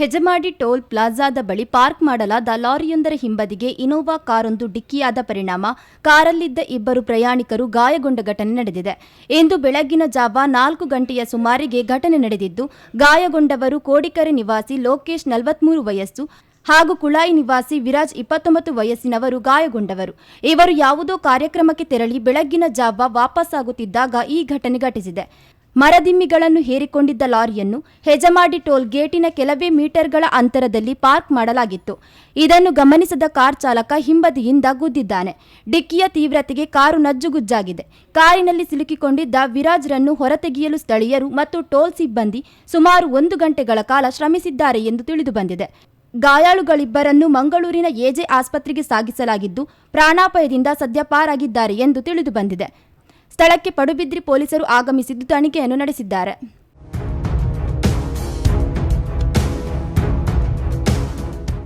Hejamadi toll ಪ್ಲಾಜಾದ ಬಳಿ park ಮಾಡಲಾದ ಲಾರಿಯೊಂದರ ಹಿಂಬದಿಗೆ Innova ಕಾರೊಂದು ಡಿಕ್ಕಿಯಾದ ಪರಿಣಾಮ. ಕಾರಲ್ಲಿದ್ದ ಇಬ್ಬರು ಪ್ರಯಾಣಿಕರು ಗಾಯಗೊಂಡ ಘಟನೆ ನಡೆದಿದೆ. ಇಂದು ಬೆಳಗ್ಗಿನ ಜಾವ ನಾಲ್ಕು ಗಂಟೆಯ ಸುಮಾರಿಗೆ ಘಟನೆ ನಡೆದಿದ್ದು, ಗಾಯಗೊಂಡವರು ಕೋಡಿಕರೆ ನಿವಾಸಿ ಲೋಕೇಶ್ ನಲವತ್ಮೂರು ವಯಸ್ಸು ಹಾಗೂ ಕುಳಾಯಿ ನಿವಾಸಿ ವಿರಾಜ್ ಇಪ್ಪತ್ತೊಂಬತ್ತು ವಯಸ್ಸಿನವರು ಗಾಯಗೊಂಡವರು. ಇವರು ಯಾವುದೋ ಕಾರ್ಯಕ್ರಮಕ್ಕೆ ತೆರಳಿ ಬೆಳಗ್ಗಿನ ಜಾವ ವಾಪಸ್ಸಾಗುತ್ತಿದ್ದಾಗ ಈ ಘಟನೆ ಘಟಿಸಿದೆ. ಮರದಿಮ್ಮಿಗಳನ್ನು ಹೇರಿಕೊಂಡಿದ್ದ ಲಾರಿಯನ್ನು ಹೆಜಮಾಡಿ ಟೋಲ್ ಗೇಟಿನ ಕೆಲವೇ ಮೀಟರ್ಗಳ ಅಂತರದಲ್ಲಿ ಪಾರ್ಕ್ ಮಾಡಲಾಗಿತ್ತು. ಇದನ್ನು ಗಮನಿಸದ ಕಾರ್ ಚಾಲಕ ಹಿಂಬದಿಯಿಂದ ಗುದ್ದಿದ್ದಾನೆ. ಡಿಕ್ಕಿಯ ತೀವ್ರತೆಗೆ ಕಾರು ನಜ್ಜುಗುಜ್ಜಾಗಿದೆ. ಕಾರಿನಲ್ಲಿ ಸಿಲುಕಿಕೊಂಡಿದ್ದ ವಿರಾಜ್ರನ್ನು ಹೊರತೆಗೆಯಲು ಸ್ಥಳೀಯರು ಮತ್ತು ಟೋಲ್ ಸಿಬ್ಬಂದಿ ಸುಮಾರು ಒಂದು ಗಂಟೆಗಳ ಕಾಲ ಶ್ರಮಿಸಿದ್ದಾರೆ ಎಂದು ತಿಳಿದುಬಂದಿದೆ ಗಾಯಾಳುಗಳಿಬ್ಬರನ್ನು ಮಂಗಳೂರಿನ ಎಜೆ ಆಸ್ಪತ್ರೆಗೆ ಸಾಗಿಸಲಾಗಿದ್ದು, ಪ್ರಾಣಾಪಾಯದಿಂದ ಸದ್ಯ ಪಾರಾಗಿದ್ದಾರೆ ಎಂದು ತಿಳಿದುಬಂದಿದೆ ಸ್ಥಳಕ್ಕೆ ಪಡುಬಿದ್ರಿ ಪೊಲೀಸರು ಆಗಮಿಸಿದ್ದು ತನಿಖೆಯನ್ನು ನಡೆಸಿದ್ದಾರೆ.